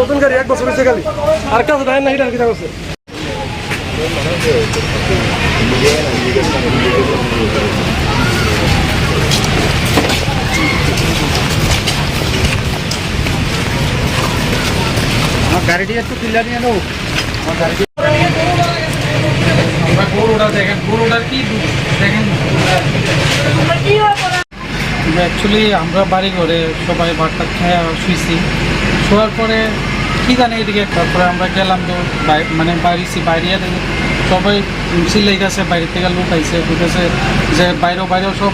নতুন গাড়ি এক বছর গাড়ি আর কাছে দেয় না এটা কিনা করছে গাড়িটি একটু ক্লিয়ার নিয়ে নেব আমরা গরুটা দেখেন গরুটার কি দেখেন। অ্যাকচুয়ালি আমরা বাড়ি ঘরে সবাই ভাতটা খেয়ে শুয়েছি শোয়ার পরে কি জানি এদিকে তারপরে আমরা গেলাম তো মানে বাইরেছি বাইরে সবাই সিলাই গেছে, বাইরে থেকে লোক আইসে ঢুকেছে যে বাইরেও বাইরেও সব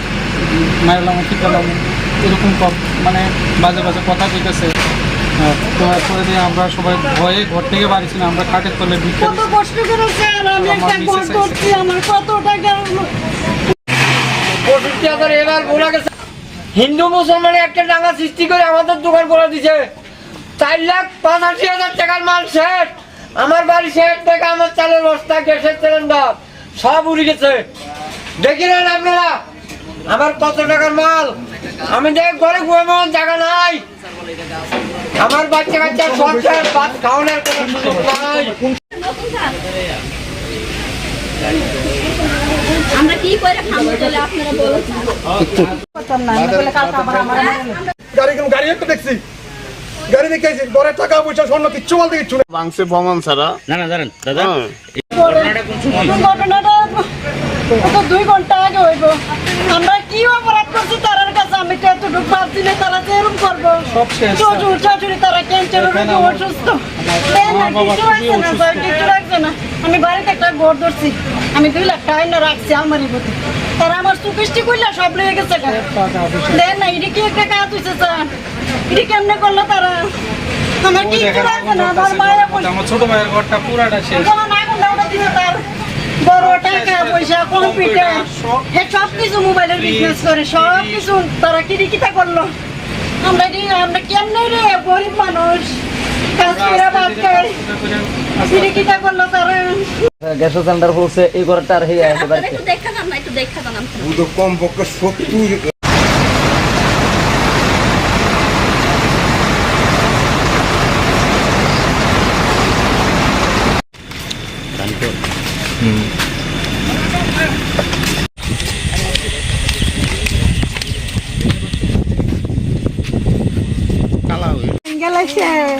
মারলাম কি পেলাম। এরকম কম- মানে বাজে বাজে কথা কইতেছে। তো এরপরে আমরা সবাই ভয়ে ঘর থেকে বাড়িছি না আমরা খাটের তলে ঢুকে কত কষ্ট করে স্যার আমি একটা ঘর করছি আমার কত টাকা? এবার বলে গেছে। হিন্দু মুসলমানে একটা ডাঙ্গা সৃষ্টি করে আমাদের দোকান করে দিছে। চার লাখ পঁচাশি হাজার টাকার মাল শেষ। আমার বাড়ি শেষ থেকে আমার চালের বস্তা গ্যাসের সিলিন্ডার সব উড়ে গেছে। দেখি আপনারা আমার কত টাকার মাল? আমি দেখ ঘরে ঘুমানোর জায়গা নাই। আমার বাচ্চা সব শেষ ভাত খাওয়ানোর কোনো সুযোগ নাই। আমরা কি করে খাব তাহলে আপনারা বলুন গাড়ি গাড়ি একটা দেখছি। গাড়ি দেখেছি ঘরে টাকা পয়সা স্বর্ণ কিচ্ছু বলতে কিচ্ছু নেই। বাংসে ভ্রমণ ছাড়া। না না দাঁড়ান দাদা। হ্যাঁ। ঘটনাটা দুই ঘণ্টা আগে হইব আমরা কি অপরাধ করছি তারার কাছে আমি তো না তারা যে এরকম করব শ্বশুর শাশুড়ি তারা ক্যান্সার অসুস্থ। না, না, না। আমি বাড়িতে একটা ঘর ধরছি। আমি দুই লাখ টাকা রাখছি আমারই প্রতি। তারা আমার সুকৃষ্টি করলে সব লেগে গেছে। দেন না এটা কি একটা কাজ হয়েছে স্যার? এটা কেমনে করল তারা? আমার দেখেন রাখছে না আমার মায়ের ছোট ভাইয়ের ঘরটা পুরাটা শেষ। যখন আগুন লাগাটা দিল তার বড় টাকা পয়সা কম্পিউটার হে সব কিছু মোবাইলের বিজনেস করে সব কিছু তারা কিরিকিটা করল। আমরা কি আমরা কেমনে রে গরিব মানুষ? কাজ করে ভাত খাই করল তারা। গ্যাস সিলিন্ডার হচ্ছে এই ঘরটা আর কম পক্ষে সত্তর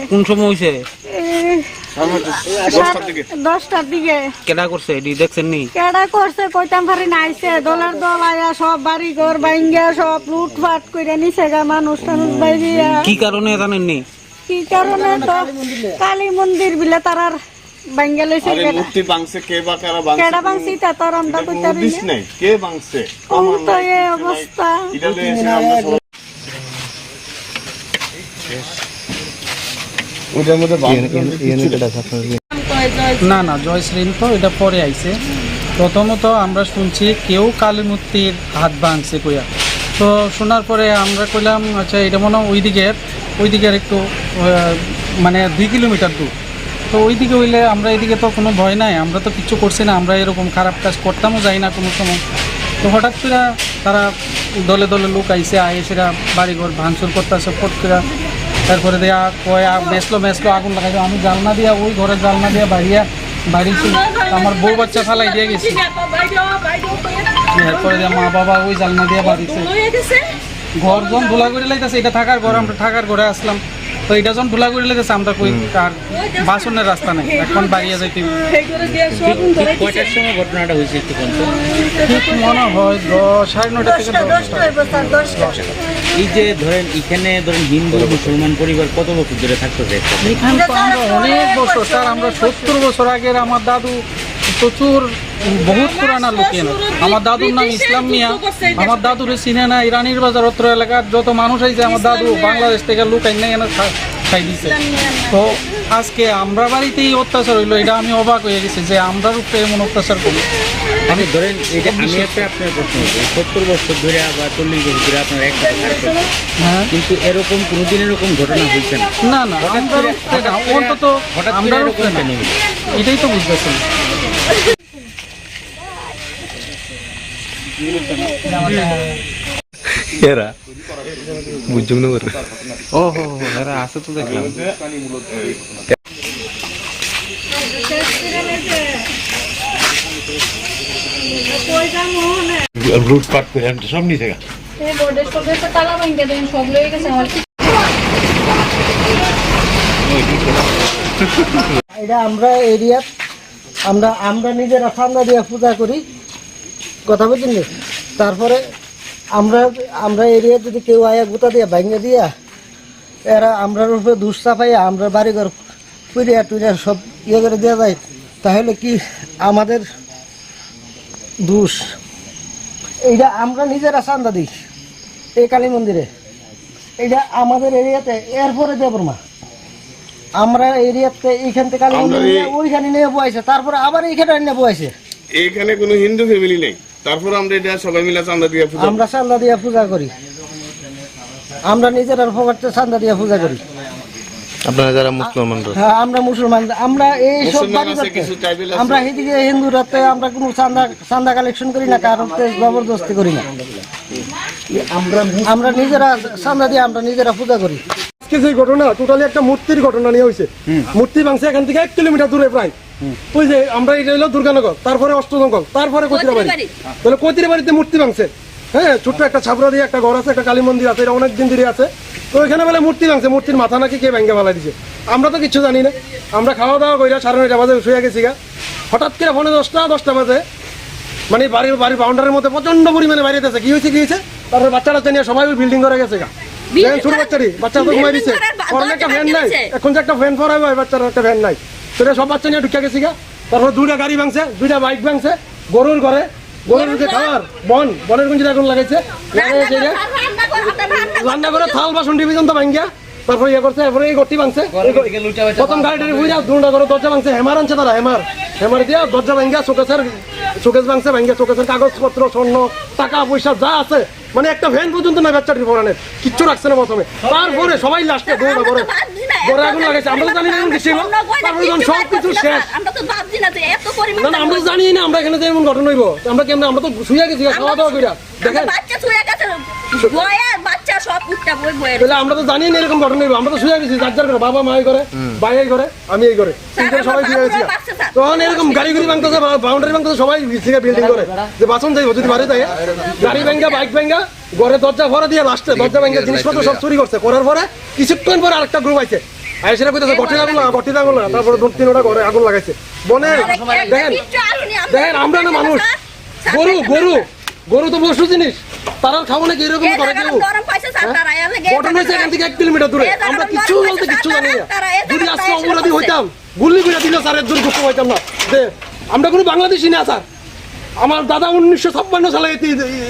কোন সময় হয়েছে দশটার দিকে। কেডা করছে এটি? দেখছেন নি? কেডা করছে কইতাম পারি নাইছে। দলার দল আয়া সব বাড়ি ঘর বাইঙ্গা সব লুটফাট করে নিছে গা মানুষ টানুষ বাইরিয়া কি কারণে জানেন নি কি কারণে তো? কালী মন্দির বিলে তারার বাইঙ্গা আরে মূর্তি বাংসে কে বা কারা কেডা বাংসে তা তার আমরা কইতে পারি না। কে বাংসে কোন তো এ অবস্থা এটা এসে আমরা ওটার মধ্যে না না জয়শ্রীন তো এটা পরে আইছে। প্রথমত আমরা শুনছি কেউ কালী মূর্তির হাত ভাঙছে কইয়া। তো শোনার পরে আমরা কইলাম আচ্ছা এটা মনে হয় ওই দিকের ওই দিকের একটু মানে দুই কিলোমিটার দূর। তো ওই দিকে হইলে আমরা এদিকে তো কোনো ভয় নাই, আমরা তো কিছু করছি না, আমরা এরকম খারাপ কাজ করতামও যাই না কোনো সময়। তো হঠাৎ করে তারা দলে দলে লোক আইসে, আয়ে সেরা বাড়িঘর ভাঙচুর করতেছে, ফট করে। তারপরে দেয়া কয় মেসলো মেসলো, আগুন লাগাইছে। আমি জালনা দিয়া, ওই ঘরে জালনা দিয়া বাড়িয়া বাড়িছি আমার বউ বাচ্চা ফালাই দিয়ে গেছি। এরপরে দিয়া মা বাবা ওই জালনা দিয়া বাড়িছে। ঘর যখন ধুলা করে লাইতেছে, এটা থাকার ঘর, আমরা থাকার ঘরে আসলাম। তো এটা যখন ধুলা করে লাইতেছে আমরা কই আর বাসনের রাস্তা নাই। এখন বাড়িয়ে যাইতে কয়টার সময় ঘটনাটা হয়েছে একটু ঠিক মনে হয় দশ সাড়ে নয়টা থেকে এই যে ধরেন এখানে ধরেন হিন্দু মুসলমান পরিবার কত বছর ধরে থাকতেছে এখানে তো আমরা অনেক বছর স্যার আমরা সত্তর বছর আগের আমার দাদু প্রচুর বহুত পুরানা লোকের আমার দাদুর নাম ইসলাম মিয়া। আমার দাদুর চিনে না ইরানির বাজার অত্র এলাকার যত মানুষ আইছে আমার দাদু বাংলাদেশ থেকে লোক আইনে এনে উঠাই দিছে। তো আজকে আমরা বাড়িতেই অত্যাচার হইল এটা আমি অবাক হয়ে গেছি যে আমরা উপরে এমন অত্যাচার করি। মানে ধরেন এটা আমি একটা আপনার প্রশ্ন সত্তর বছর ধরে বা চল্লিশ বছর ধরে আপনার একটা হ্যাঁ। কিন্তু এরকম কোনোদিন এরকম ঘটনা হয়েছে না। না না অন্তত হঠাৎ আমরা? এটাই তো বুঝতেছি না। এরা না করে ও হো হো এরা আছে তো দেখলাম লুটপাট করে সব নিচে গা তালা ভাঙ্গে দেন সব লয়ে গেছে আমার এটা আমরা এরিয়াত আমরা আমরা নিজেরা ঠান্ডা দিয়ে পূজা করি কথা বুঝলেন তারপরে আমরা আমরা এরিয়া যদি কেউ আয়া গোটা দিয়া ভাঙে দিয়া এরা আমরা উপরে দুষ চাপাইয়া আমরা বাড়িঘর পুরিয়া টুরিয়া সব ইয়ে করে দেওয়া যায় তাহলে কি আমাদের দুষ? এইটা আমরা নিজেরা চান্দা দিই এই কালী মন্দিরে। এটা আমাদের এরিয়াতে এরপরে দেবরমা আমরা এরিয়াতে এইখান থেকে কালী মন্দির ওইখানে নিয়ে বয়েছে তারপরে আবার এইখানে নিয়ে বয়েছে এখানে কোনো হিন্দু ফ্যামিলি নেই। তারপর আমরা এটা সবাই মিলে চান্দা দিয়ে পূজা আমরা চান্দা দিয়ে পূজা করি। আমরা নিজেরা ফোকাটে চান্দা দিয়ে পূজা করি। আপনারা যারা মুসলমান হ্যাঁ আমরা মুসলমান। আমরা এই সব। আমরা এদিকে হিন্দুরাতে আমরা কোনো চান্দা চান্দা কালেকশন করি না কারণ জবরদস্তি করি না। আমরা নিজেরা চান্দা দিয়ে আমরা নিজেরা পূজা করি। আজকে যে ঘটনা টোটালি একটা মূর্তির ঘটনা নিয়ে হয়েছে মূর্তি ভাঙছে এখান থেকে এক কিলোমিটার দূরে প্রায়। ওই যে আমরা এটা হলো দুর্গানগর তারপরে অষ্টজঙ্গল তারপরে কতিরা বাড়ি। তাহলে কতিরা বাড়িতে মূর্তি ভাঙছে। হ্যাঁ ছোট্ট একটা ছাপড়া দিয়ে একটা ঘর আছে একটা কালী মন্দির আছে এটা অনেক দিন ধরে আছে। তো ওইখানে বেলা মূর্তি ভাঙছে মূর্তির মাথা নাকি কে ভেঙে ফেলা দিছে? আমরা তো কিছু জানি না। আমরা খাওয়া দাওয়া কইরা সাড়ে নয়টা বাজে শুয়ে গেছি গা। হঠাৎ করে ফোনে দশটা দশটা বাজে। মানে বাড়ির বাড়ির বাউন্ডারির মধ্যে প্রচণ্ড পরিমাণে বাইরে আছে কি হয়েছে কি হয়েছে? তারপর বাচ্চা টাচ্চা নিয়ে সবাই বিল্ডিং করে গেছে গা। ছোট বাচ্চারই বাচ্চা তো ঘুমাই দিচ্ছে একটা ফ্যান নাই। এখন যে একটা ফ্যান ফরাবে বাচ্চার একটা ফ্যান নাই। সেটা সব বাচ্চা নিয়ে ঢুকে গেছি গা। তারপর দুইটা গাড়ি ভাঙছে দুইটা বাইক ভাঙছে গরুর ঘরে। গরুর যে খাবার বন বনের গুঞ্জি আগুন লাগাইছে। লাগাইছে রান্না করে থাল বাসন ডিভিজন তো ভাঙ্গিয়া তারপর ইয়ে করছে এরপরে এই গটি ভাঙছে। প্রথম গাড়িটারি বুঝা দুটা করে দরজা ভাঙছে হেমার আনছে তারা হেমার হেমার দিয়া দরজা ভাঙ্গিয়া শোকেসের শোকেস ভাঙছে ভাঙ্গিয়া শোকেসের কাগজপত্র স্বর্ণ টাকা পয়সা যা আছে। মানে একটা ভ্যান পর্যন্ত না বাচ্চাটির পড়ানের কিচ্ছু রাখছে না প্রথমে। তারপরে সবাই লাস্টে দৌড়া করে ঘরে আগুন লাগাইছে। আমরা তো জানি না এমন কিছু ছিল। তারপরে যখন সব কিছু শেষ। আমরা তো ভাবছি না যে এত পরিমাণ না না আমরা জানি না আমরা এখানে এমন ঘটনা হইব। আমরা কেমন আমরা তো শুয়ে গেছি খাওয়া দাওয়া কইরা। দেখেন। বাচ্চা শুয়ে গেছে বাচ্চা সব উঠটা বই বইয়ের তাহলে আমরা তো জানি না এরকম ঘটনা হইব। আমরা তো শুয়ে গেছি যার যার করে বাবা মা এই করে ভাই এই করে আমি এই করে তিনজন সবাই শুয়ে গেছি। তখন এরকম গাড়ি গুড়ি ভাঙতেছে বাউন্ডারি ভাঙতেছে সবাই বিল্ডিং করে। যে বাসন যাইব যদি বাড়ি যায়। গাড়ি ভাঙ্গা বাইক ভাঙ্গা ঘরে দরজা ভরা দিয়ে লাস্টে দরজা ভাঙ্গা জিনিসপত্র সব চুরি করছে। করার পরে কিছুক্ষণ পরে আরেকটা গ্রুপ আছে আর সেটা কইতেছে গটি আগুন লাগা আগুন লাগা তারপরে দু তিন ওটা ঘরে আগুন লাগাইছে। বনে দেখেন দেখেন আমরা না মানুষ। গরু গরু। গরু তো পশু জিনিস। তারা খাব নাকি এরকম করে কেউ? ঘটনা হয়েছে এখান থেকে এক কিলোমিটার দূরে। আমরা কিচ্ছু বলতে কিচ্ছু জানি না। যদি আজকে অপরাধী হইতাম। গুল্লি করে দিল স্যার এর দুর্গ হইতাম না। যে আমরা কোনো বাংলাদেশি না স্যার। আমার দাদা উনিশশো ছাপ্পান্ন সালে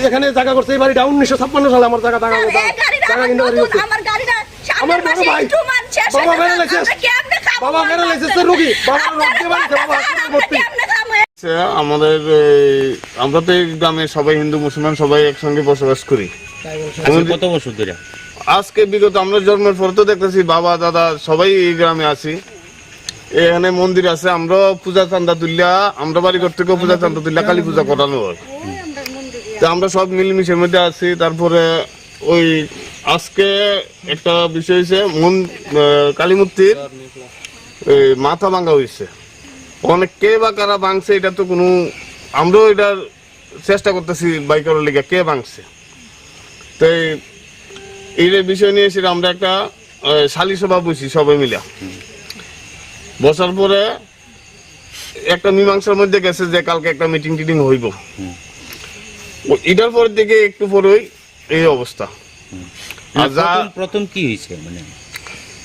এখানে জায়গা করছে এই বাড়িটা উনিশশো ছাপ্পান্ন সালে আমার জায়গা আমার বড় ভাই বাবা বেড়ে লেগেছে। বাবা বেড়ে লেগেছে রুগী। বাবা রক্তে বাড়িতে বাবা ভর্তি আচ্ছা, আমাদের আমরা তো এই গ্রামে সবাই হিন্দু মুসলমান সবাই একসঙ্গে বসবাস করি। আজকে কত বছর ধরে? আজকে বিগত আমরা জন্মের পর তো দেখতেছি বাবা দাদা সবাই এই গ্রামে আছি। এখানে মন্দির আছে, আমরা পূজা চান্দা তুললা আমরা বাড়ি ঘর থেকেও পূজা চান্দা তুললা কালী পূজা করানো হয়। তো আমরা সব মিলমিশের মধ্যে আছি, তারপরে ওই আজকে একটা বিষয় হয়েছে মন কালী মূর্তির এই মাথা ভাঙা হয়েছে অনেক কে বা কারা ভাঙছে, এটা তো কোনো আমরাও এটার চেষ্টা করতেছি বাই করার লেগে, কে ভাঙছে। তো এই- বিষয় নিয়ে সেটা আমরা একটা সালি সভা বসি সবাই মিলে। বসার পরে একটা মীমাংসার মধ্যে গেছে যে কালকে একটা মিটিং টিটিং হইব। এটার পর থেকে একটু পরেই এই অবস্থা। আর যা প্রথম প্রথম কি হয়েছে মানে?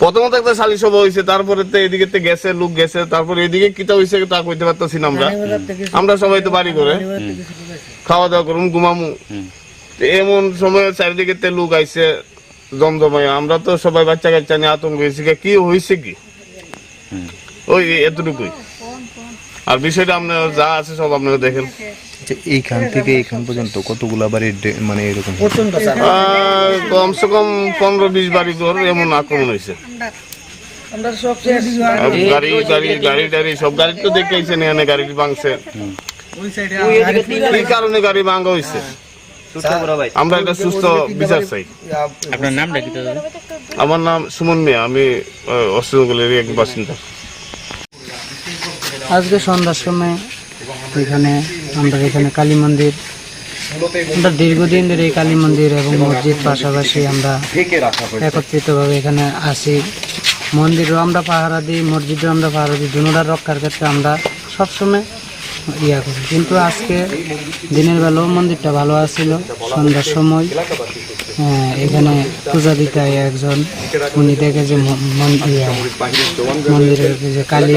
প্রথমত একটা সালি সভা হয়েছে তারপরে তো এদিকে তো গেছে লোক গেছে তারপরে এদিকে কিতা হয়েছে তা কইতে পারতেছি না আমরা। আমরা সবাই তো বাড়ি করে খাওয়া দাওয়া করুম ঘুমামু। তো এমন সময় চারিদিকে তে লোক আইছে দমদমায় আমরা তো সবাই বাচ্চা কাচ্চা নিয়ে আতঙ্ক হয়েছি কি হয়েছে কি? ওই এতটুকুই। আর বিষয়টা আপনার যা আছে সব আপনারা দেখেন। আচ্ছা, এইখান থেকে এইখান পর্যন্ত কতগুলা বাড়ির মানে এরকম কমসে কম পনেরো বিশ বাড়ি ঘর এমন আক্রমণ হয়েছে। গাড়ি গাড়ি গাড়ি টাড়ি সব গাড়ি তো দেখেছেন এখানে গাড়ি ভাঙছে। কি কারণে গাড়ি ভাঙা হয়েছে? আমরা এটা সুস্থ বিচার চাই। আপনার নামটা কি আমার নাম সুমন মিয়া আমি অষ্টমঙ্গলের এক বাসিন্দা। আজকে সন্ধ্যার সময় এখানে আমরা এখানে কালী মন্দির। আমরা দীর্ঘদিন ধরে এই কালী মন্দির এবং মসজিদ পাশাপাশি আমরা একত্রিতভাবে এখানে আসি। মন্দিরও আমরা পাহারা দিই, মসজিদও আমরা পাহারা দিই। দুনোটার রক্ষার ক্ষেত্রে আমরা সবসময় ইয়া করি কিন্তু আজকে দিনের বেলাও মন্দিরটা ভালো আছিল সন্ধ্যার সময়। আহ, এখানে পূজা দিতে হয় একজন উনি দেখে যে মন্দিরের যে কালী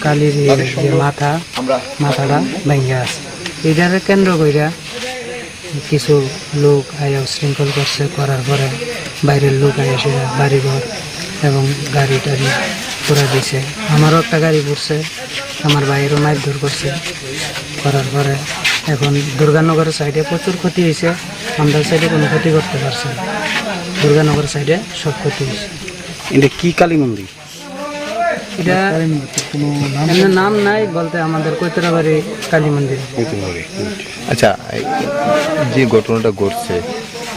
কালীর যে মাথা মাথাটা ভেঙে আছে। এটারে কেন্দ্র কইরা কিছু লোক আয়া শৃঙ্খল করছে করার পরে বাইরের লোক আয়া সেটা বাড়িঘর এবং গাড়ি টাড়ি পুরা দিছে। আমারও একটা গাড়ি পড়ছে আমার ভাইয়েরও মারধর করছে। করার পরে এখন দুর্গানগরের সাইডে প্রচুর ক্ষতি হয়েছে আমরা সাইডে কোনো ক্ষতি করতে পারছে দুর্গানগর সাইডে সব ক্ষতি হয়েছে। এটা কি কালী মন্দির? এটা এমনি নাম নাই বলতে আমাদের কৈতরাবাড়ি কালী মন্দির। আচ্ছা যে ঘটনাটা ঘটছে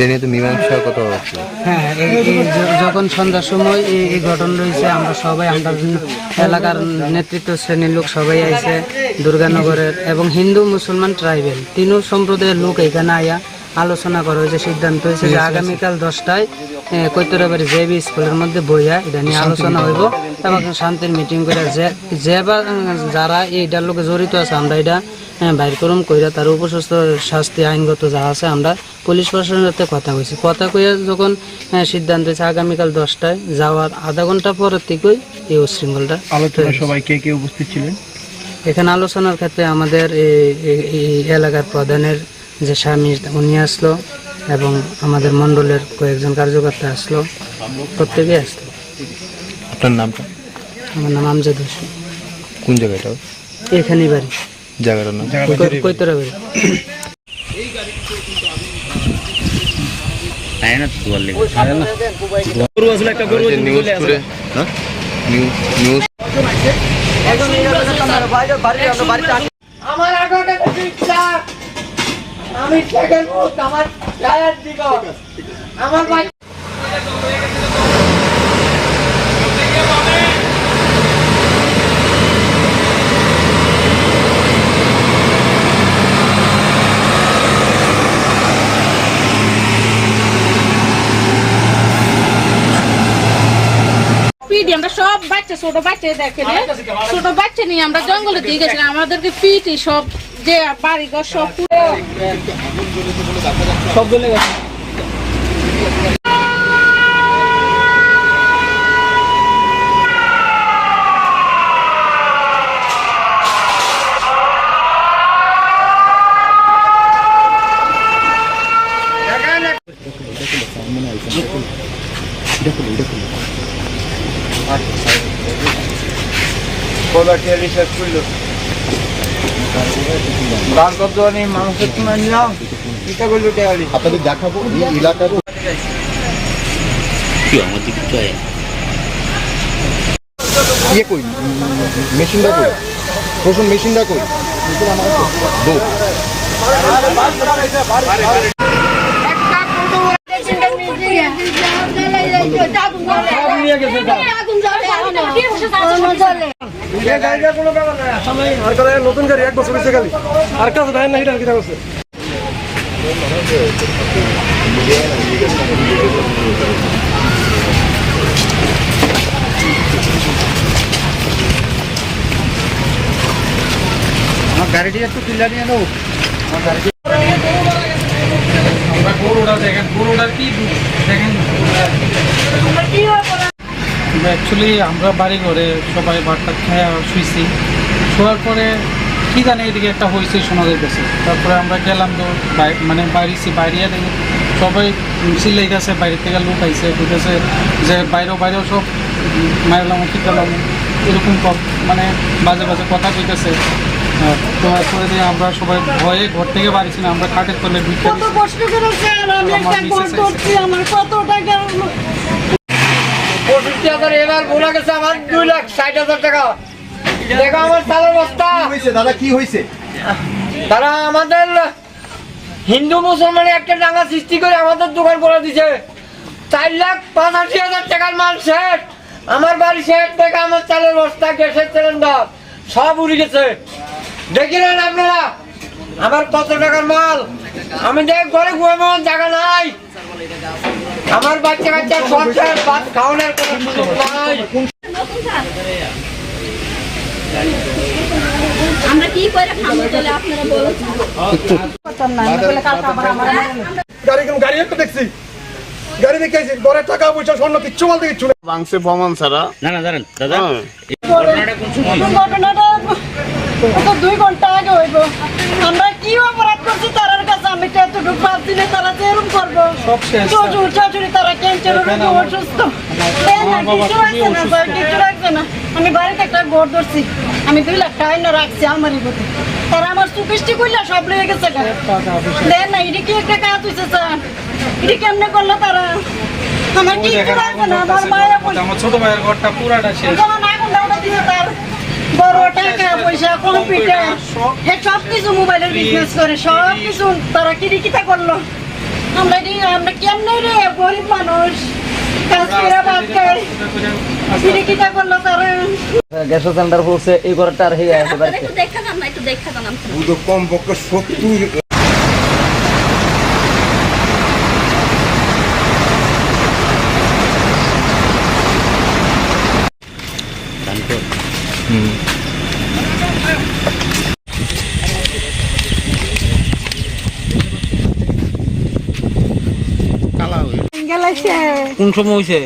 সে নিয়ে তো মীমাংসার কথা হচ্ছে? হ্যাঁ যখন সন্ধ্যার সময় এই ঘটনা রয়েছে আমরা সবাই আমরা এলাকার নেতৃত্ব শ্রেণির লোক সবাই আইছে দুর্গানগরের এবং হিন্দু মুসলমান ট্রাইবেল। তিনও সম্প্রদায়ের লোক এখানে আয়া আলোচনা করা হয়েছে সিদ্ধান্ত হয়েছে যে আগামীকাল দশটায় কৈতরাবাড়ি জেবি স্কুলের মধ্যে বইয়া এটা নিয়ে আলোচনা হইব। এবং শান্তির মিটিং করে যে যে বা যারা এইটার লোকে জড়িত আছে আমরা এটা হ্যাঁ, বাইর করুম কইরা তার উপযুক্ত শাস্তি আইনগত যা আছে আমরা পুলিশ প্রশাসনের সাথে কথা কইছি। কথা কইয়া যখন হ্যাঁ, সিদ্ধান্ত হয়েছে আগামীকাল দশটায় যাওয়ার আধা ঘণ্টা পরের থেকেই এই উশৃঙ্খলটা আলোচনা সবাই কে কে উপস্থিত ছিলেন? এখানে আলোচনার ক্ষেত্রে আমাদের এই- এই- এই এলাকার প্রধানের যে স্বামী উনি আসলো এবং আমাদের মণ্ডলের কয়েকজন কার্যকর্তা আসলো প্রত্যেকেই আসলো। আপনার নামটা? আমার নাম আমজাদ হোসেন। কোন জায়গাটা? এখানেই বাড়ি। জায়গাটার নাম। কৈতরা বাড়ি তাই না তো বললে নিউজ করে হ্যাঁ? নিউজ নিউজ আমার আগে আমি সেকেন্ড আমার আমার ভাই পিটি আমরা সব বাচ্চা, ছোট বাচ্চা দেখে ছোট বাচ্চা নিয়ে আমরা জঙ্গলে দিয়ে গেছিলাম। আমাদেরকে পিটি, সব যে বাড়ি ঘর সব পুরো আপনাদের দেখাবো এই এলাকার কি আমার দিকে তো আয়। ইয়ে কই? মেশিনটা কই? রসুন মেশিনটা কই? দো আর কালে নতুন গাড়ি এক বছর হয়েছে খালি। আর কাছে দেয় না এটা কিটা করছে। আমরা গরুটা দেখেন গরুটার কি দেখেন। অ্যাকচুয়ালি আমরা বাড়ি ঘরে সবাই ভাতটা খেয়ে শুইছি। শোয়ার পরে কি জানি এদিকে একটা হয়েছে শোনা যাইতেছে। তারপরে আমরা গেলাম তো মানে বাইরেছি বাইরে দেখি সবাই চিল্লাইতেছে বাইরে থেকে লোক আইছে কইতেছে যে বাইরেও বাইরেও সব মারলাম পিটালাম এরকম মানে বাজে বাজে কথা কইতেছে। হ্যাঁ, তো এরপরে দিয়ে আমরা সবাই ভয়ে ঘর থেকে বাড়িছি না আমরা খাটের তলে ঢুকে কষ্ট করছি আমার কত টাকা পঁয়ষট্টি হাজার এবার বোনা গেছে আমার দুই লাখ ষাট হাজার টাকা। দেখো আমার চালের বস্তা দাদা কি হয়েছে? তারা আমাদের হিন্দু মুসলমানের একটা ডাঙ্গা সৃষ্টি করে আমাদের দোকান করে দিছে। চার লাখ পঁচাশি হাজার টাকার মাল শেষ। আমার বাড়ি শেষ। থেকে আমার চালের বস্তা গ্যাসের সিলিন্ডার সব উড়ে গেছে। দেখিলেন আপনারা? আমার কত টাকার মাল? আমি দেখ ঘরে ঘুমানোর জায়গা নাই। আমার বাচ্চা কাচ্চা ভাত খাওয়ানোর কোনো সুযোগ নাই। আমরা কি করে খাব তাহলে আপনারা বলুন গাড়ি গাড়ি একটা দেখছি গাড়ি দেখে ঘরে টাকা পয়সা স্বর্ণ কিচ্ছু বলতে কিচ্ছু নেই বাংসে প্রমাণ ছাড়া। না না দাঁড়ান দাদা। ঘটনাটা কোন সময় হয়েছে? ঘটনাটা কত দুই ঘণ্টা আগে হইব। আমরা কি অপরাধ করছি কাছে আমি তো এতটুকু না তারা যে এরকম করব। শ্বশুর শাশুড়ি তারা ক্যান্সার আমার- অসুস্থ? না, কিছু রাখছে না স্যার কিছু রাখছে না। আমি বাড়িতে একটা ঘর ধরছি। আমি দুই লাখ টাকা রাখছি আমারই প্রতি। তারা আমার সুকৃষ্টি করলে সব লেগে গেছে। দেন না এটা কি একটা কাজ হয়েছে স্যার? এটা কেমনে করল তারা? আমার না আমার মায়েরা ছোট ঘরটা পুরাটা শেষ। আগুন দাওটা দিছে তার বড় টাকা পয়সা কম্পিউটার হে সব কিছু মোবাইলের বিজনেস করে সব কিছু তারা কিরি কিতা করল। আমরা আমরা কেমনে রে গরিব মানুষ? কাজ করে ভাত খাই কিরি কিতা করল তারা। গ্যাস সিলিন্ডার পড়ছে এই ঘরটা আর হে আছে আপনারা দেখা যান না একটু দেখা যান সত্তর কোন সময় হয়েছে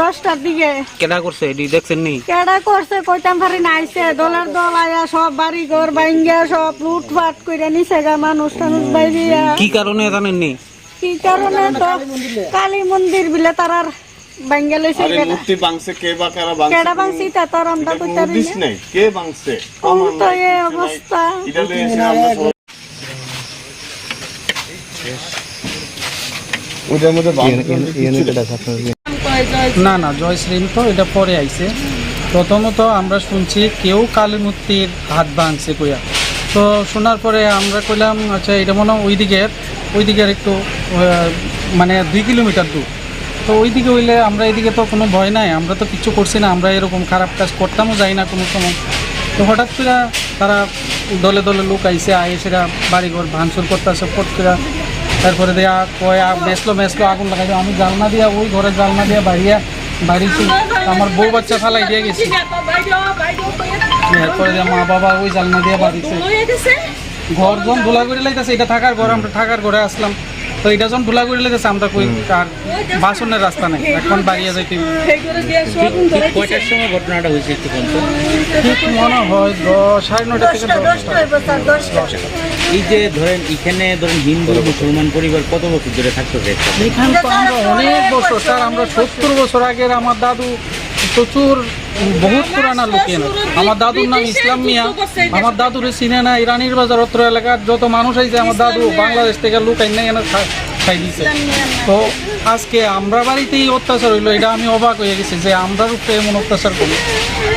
দশটার দিকে। কেডা করছে এটি? দেখছেন নি? কেডা করছে কইতাম পারি নাইছে দলার দল আয়া সব বাড়ি ঘর বাইঙ্গা সব লুটপাট করে নিছে গা মানুষ টানুষ বাইরিয়া কি কারণে জানেন নি? কি কারণে তো? কালী মন্দির বিলে তারার বাঙ্গা লইছে আরে মূর্তি বাংসে কে বা কারা কেডা বাংসি তা তার আমরা এটা কোনো কইতারি না। নাই। কে বাংসে কোন তো এ অবস্থা। এটা লয়ে আমরা ওটার মধ্যে না না জয়শ্রীম তো এটা পরে আইছে। প্রথমত আমরা শুনছি কেউ কালী মূর্তির হাত ভাঙছে কইয়া। তো শোনার পরে আমরা কইলাম আচ্ছা এটা মনে হয় ওই দিকের ওই দিকের একটু আহ, মানে দুই কিলোমিটার দূর। তো ওই দিকে হইলে আমরা এদিকে তো কোনো ভয় নাই, আমরা তো কিছু করছি না, আমরা এরকম খারাপ কাজ করতামও যাই না কোনো সময়। তো হঠাৎ করে তারা দলে দলে লোক আইসে, আয়ে সেটা বাড়িঘর ভাঙচুর করতেছে, ফট করে। তারপরে দেয়া কয় মেসলো মেসলো, আগুন লাগাই আমি জালনা দিয়া, ওই ঘরে জালনা দিয়া বাড়িয়া বাড়িছি আমার বউ বাচ্চা ফালাই দিয়ে গেছি। এরপরে মা বাবা ওই জালনা দিয়ে বাড়িছে ঘর যখন ধুলা করে লাইতেছে, এটা থাকার ঘর, আমরা থাকার ঘরে আসলাম। তো এটা যখন ধুলা করে লাইতেছে আমরা কই আর বাসনের রাস্তা নাই এখন বাড়িয়ে যাইতে কয়টার সময় ঘটনাটা হয়েছে একটু বলতো? ঠিক মনে হয় দশ সাড়ে নয়টা থেকে এই যে ধরেন এখানে ধরেন হিন্দু মুসলমান পরিবার কত বছর ধরে থাকতো? এখানে তো আমরা অনেক বছর স্যার আমরা সত্তর বছর আগের আমার দাদু প্রচুর বহুত পুরানা লোকের আমার দাদুর নাম ইসলাম মিয়া। আমার দাদুর চিনে না ইরানির বাজার অত্র এলাকার যত মানুষ আইছে আমার দাদু বাংলাদেশ থেকে লোক আইন এনে খাই দিছে। তো আজকে আমরা বাড়িতেই অত্যাচার হইল এটা আমি অবাক হয়ে গেছি যে আমরা উপরে এমন অত্যাচার করি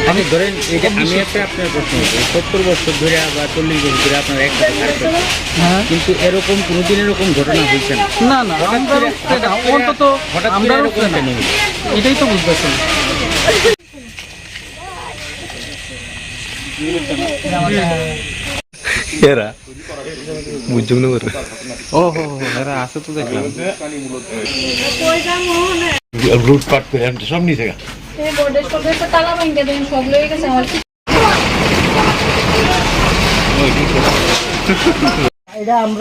আমি ধরেন এটা আমি একটা আপনার প্রশ্ন সত্তর বছর ধরে বা চল্লিশ বছর ধরে আপনার একসাথে থাকতেন হ্যাঁ। কিন্তু এরকম কোনোদিন এরকম ঘটনা হয়েছে না? না না অন্তত হঠাৎ আমরা? এটাই তো বুঝতেছি না। এরা। বুঝছ না ও হো এরা আছে তো দেখলাম। করে সব নিচে গা। এই বোর্ডের সবে তো তালা ভাঙতে দেন সব লয়ে গেছে আমার। এটা আমরা